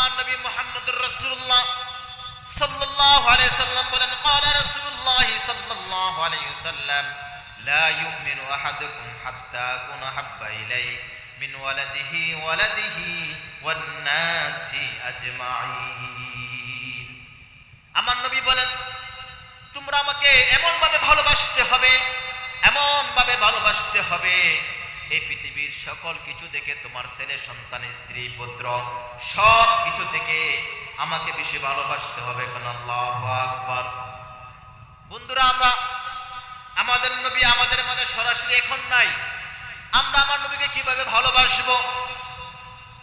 আমার নবী মোহাম্মদুর রসুল্লাহ সাল্লাল্লাহু আলাইহি সাল্লাম বলেন, ক্বালা রাসূলুল্লাহ সাল্লাল্লাহু আলাইহি সাল্লাম, লা ইউমিনু আহাদুকুম হাত্তা কুনা হাব্বা ইলাইহি মিন ওয়ালাদিহি ওয়ালাদিহি ওয়ান নাসি আজমাইন আমার নবী বলেন, তোমরা আমাকে এমন ভাবে ভালোবাসতে হবে এমন ভাবে ভালোবাসতে হবে এই পৃথিবীর সকল কিছু থেকে তোমার ছেলে, সন্তান, স্ত্রী, পুত্র সব কিছু থেকে আমাকে বেশি ভালোবাসতে হবে বন্ধুরা, আমরা আমাদের নবী আমাদের মধ্যে সরাসরি এখন নাই। আমরা আমার নবীকে কীভাবে ভালোবাসবো?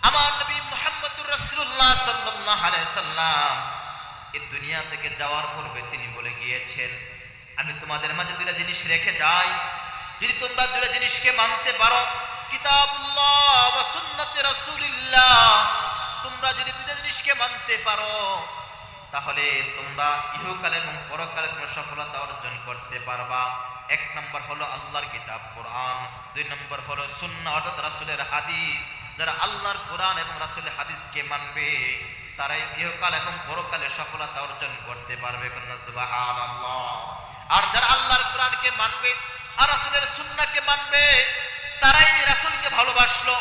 আমার নবী মুহাম্মদুর রাসূলুল্লাহ সাল্লাল্লাহু আলাইহি সাল্লাম এই দুনিয়া থেকে যাওয়ার পূর্বে তিনি বলে গিয়েছেন, আমি তোমাদের মাঝে দুটা জিনিস রেখে যাই। যদি তোমরা দুইটা জিনিসকে মানতে পারো, কিতাবুল্লাহ তোমরা যদি দুইটা জিনিসকে মানতে পারো, তাহলে তোমরা ইহকাল এবং পরকালে তোমরা সফলতা অর্জন করতে পারবা। এক নম্বর হলো আল্লাহর কিতাব, কোরআন। দুই নম্বর হলো সুন্নাহ, অর্থাৎ রাসুলের হাদিস। যারা আল্লাহর কোরআন এবং রাসূলের হাদিসকে মানবে, তারাই ইহকাল এবং পরকালে সফলতা অর্জন করতে পারবে। আর যারা আল্লাহর কোরআনকে মানবে আর রাসূলের সুন্নাহকে মানবে, তারাই রাসূলকে ভালোবাসলো।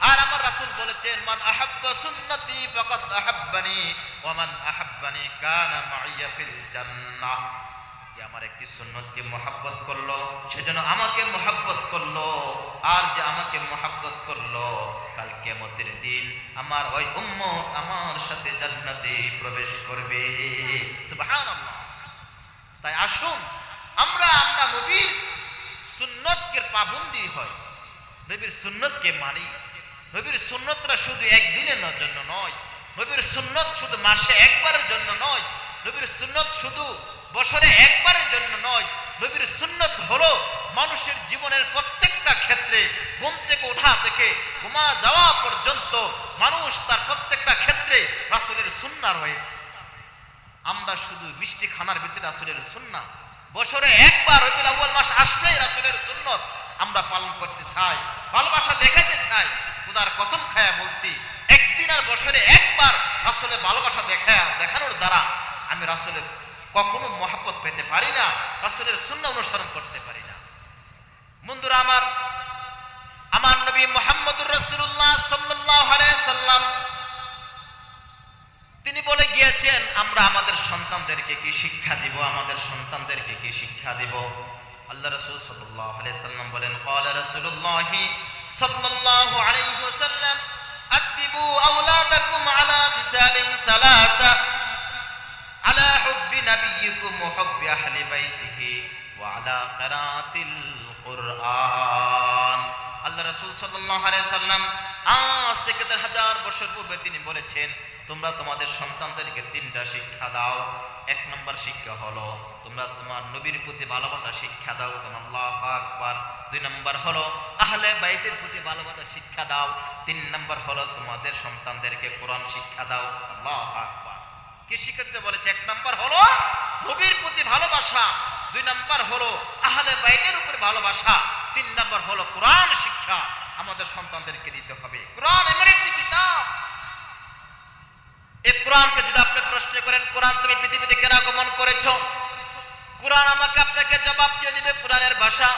আর আমার রাসূল বলেছেন, মান আহাব্বা সুন্নতি ফাকাদ আহাব্বানি, ওয়া মান আহাব্বানি কানা মাইয়া ফিল জান্নাহ। যে আমার একটি সুন্নতকে মহাব্বত করল, সেজন্য আমাকে মহাব্বত করল। আর যে আমাকে মহাব্বত করল, কাল কিয়ামতের দিন আমার ওই উম্মত আমার সাথে জান্নাতে প্রবেশ করবে। সুবহানাল্লাহ। তাই আসুন, আমরা আমরা নবীর সুন্নতকে পাবন্দি হয়। নবীর সুন্নতকে মানি। নবীর সুন্নতরা শুধু একদিনের জন্য নয়। নবীর সুন্নত শুধু মাসে একবারের জন্য নয়। নবীর সুন্নত শুধু বছরে একবারের জন্য নয়। নবীর সুন্নত হলো মানুষের জীবনের প্রত্যেকটা ক্ষেত্রে ঘুম থেকে ওঠা থেকে ঘুমা যাওয়া পর্যন্ত মানুষ তার প্রত্যেকটা ক্ষেত্রে রাসূলের সুন্নাহ রয়েছে। আমরা শুধু মিষ্টি খানার ভিতরে রাসূলের সুন্নাহ বছরে একবার রবিউল আউয়াল মাস আসলেই রাসূলের সুন্নত আমরা পালন করতে চাই ভালোবাসা দেখাতে চাই খুদার কসম খায়া বলতি একদিন আর বছরে একবার রাসূলের ভালোবাসা দেখায়া দেখানোর দ্বারা আমি রাসুলের কখনো মহাপত পেতে পারি না, রাসুলের শূন্য অনুসরণ করতে পারি না। বন্ধুরা আমার আমার নবী মোহাম্মদুর রসুল্লাহ সাল্লাম, তিনি বলে গিয়েছেন, আমরা আমাদের সন্তানদেরকে কি শিক্ষা দিব? আমাদের সন্তানদেরকে কি শিক্ষা দিব? আল্লাহ রসুল সাল্লাহ সাল্লাম বলেন কল রসুল্লাহ সাল্লাহ আলাইহি সাল্লাম আদিবু আউলাদাকুম আলা ফিসালিন সালাসা। نبيكم وحب أهل بيته وعلى قراءة القرآن আল্লাহ রাসূল সাল্লাল্লাহু আলাইহি সাল্লাম আজ থেকে দেড় হাজার বছর পূর্বে তিনি বলেছেন তোমরা তোমাদের সন্তানদেরকে তিনটা শিক্ষা দাও এক নম্বর শিক্ষা হলো তোমরা তোমার নবীর প্রতি ভালোবাসা শিক্ষা দাও আল্লাহ আকবার দুই নম্বর হলো আহলে বাইতের প্রতি ভালোবাসা শিক্ষা দাও তিন নম্বর হলো তোমাদের সন্তানদেরকে কোরআন শিক্ষা দাও আল্লাহ আকবার কি শিক্ষা দিতে বলেছে, এক নম্বর হলো নবীর প্রতি ভালোবাসা, দুই নম্বর হলো আহলে বাইদের উপরে ভালোবাসা, তিন নম্বর হলো কোরআন শিক্ষা, আমাদের সন্তানদেরকে দিতে হবে। কোরআন এমন একটি কিতাব। এই কোরআনকে যদি আপনি প্রশ্ন করেন, কোরআন তুমি পৃথিবীতে কেন আগমন করেছ? কোরআন আমাকে আপনাকে জবাব দিয়ে দিবে, কোরআনের ভাষা,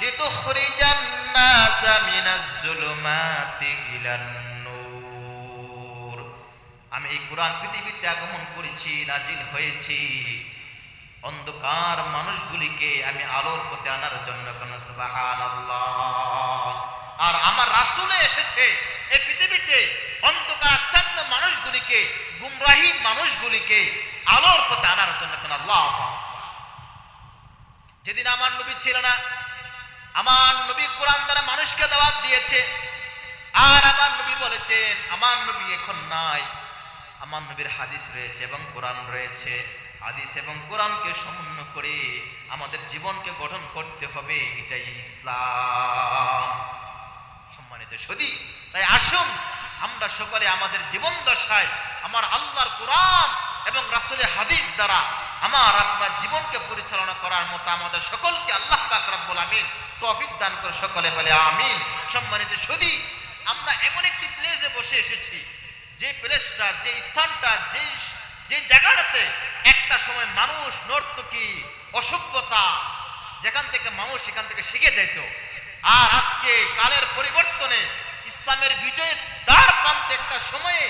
লিতুখরিজান নাসা মিনাজ জুলুমাতি ইলান আমি এই কোরআন পৃথিবীতে আগমন করেছি, নাজিল হয়েছি। অন্ধকার মানুষগুলিকে আমি আলোর পথে আনার জন্য আর আমার রাসূলে এসেছে এই পৃথিবীতে। অন্ধকার আচ্ছন্ন মানুষগুলিকে গুমরাহী মানুষগুলিকে আলোর পথে আনার জন্য কোন? আল্লাহ যেদিন আমার নবী ছিল না, আমার নবী কোরআন দ্বারা মানুষকে দাওয়াত দিয়েছে। আর আমার নবী বলেছেন, আমার নবী এখন নাই। আমার নবীর হাদিস রয়েছে এবং কোরআন রয়েছে। হাদিস এবং কোরআনকে সমন্বয় করে আমাদের জীবনকে গঠন করতে হবে, এটাই ইসলাম। সম্মানিত সদি তাই আসুন, আমরা সকলে আমাদের জীবন দশায় আমার আল্লাহর কোরআন এবং রাসূলের হাদিস দ্বারা আমার আপনার জীবনকে পরিচালনা করার মতো আমাদের সকলকে আল্লাহ পাক আমিন তৌফিক দান করে সকলে বলে আমিন। সম্মানিত সদি আমরা এমন একটি প্লেসে বসে এসেছি যে প্লেসটা, যে স্থানটা, যে যে জায়গাটাতে একটা সময় মানুষ নর্তকী অসভ্যতা, যেখান থেকে মানুষ সেখান থেকে শিখে যেত। আর আজকে কালের পরিবর্তনে ইসলামের বিজয় দ্বার প্রান্তে একটা সময়ে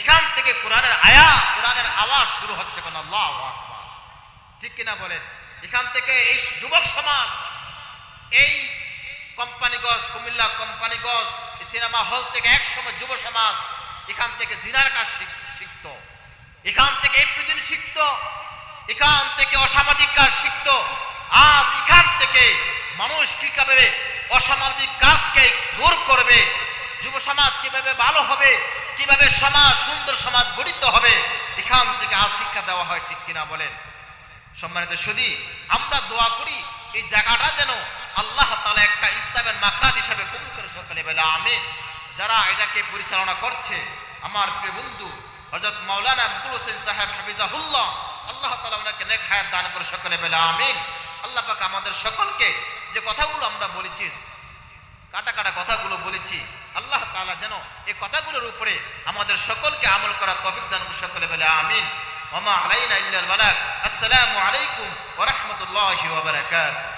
এখান থেকে কোরআনের আয়া কোরআনের আওয়াজ শুরু হচ্ছে কোন আল্লাহ ঠিক কিনা বলেন? এখান থেকে এই যুবক সমাজ, এই কোম্পানিগঞ্জ কুমিল্লা কোম্পানিগঞ্জ সিনেমা হল থেকে এক সময় যুব সমাজ এখান থেকে জিনার কাজ শিখ- শিখত। এখান থেকে এপ্রিজন শিখত। এখান থেকে অসামাজিক কাজ শিখত। আজ এখান থেকে মানুষ কীভাবে অসামাজিক কাজকে দূর করবে? যুব সমাজ কীভাবে ভালো হবে? কীভাবে সমাজ, সুন্দর সমাজ গঠিত হবে? এখান থেকে আজ শিক্ষা দেওয়া হয় ঠিক কিনা বলেন। সম্মানিত সুদী আমরা দোয়া করি এই জায়গাটা যেন আল্লাহ তালা একটা ইসলামের মাখরাজ হিসাবে কবুল করে সকালে বেলা আমিন। যারা এটাকে পরিচালনা করছে, আমার প্রিয় বন্ধু হজরত মাওলানা আব্দুল হোসেন সাহেব হাফিজাহুল্লাহ, আল্লাহ তালা ওনাকে নেক হায়াত দান করে সকলে বেলা আমিন। আল্লাহ পাক আমাদের সকলকে যে কথাগুলো আমরা বলেছি, কাটা কাটা কথাগুলো বলেছি, আল্লাহ তালা যেন এই কথাগুলোর উপরে আমাদের সকলকে আমল করা তৌফিক দান করুন সকলে বলে আমিন। ওমা আলাইনা ইল্লাল বালাগ। আসসালামু আলাইকুম ওয়া রাহমাতুল্লাহি ওয়া বারাকাতুহু।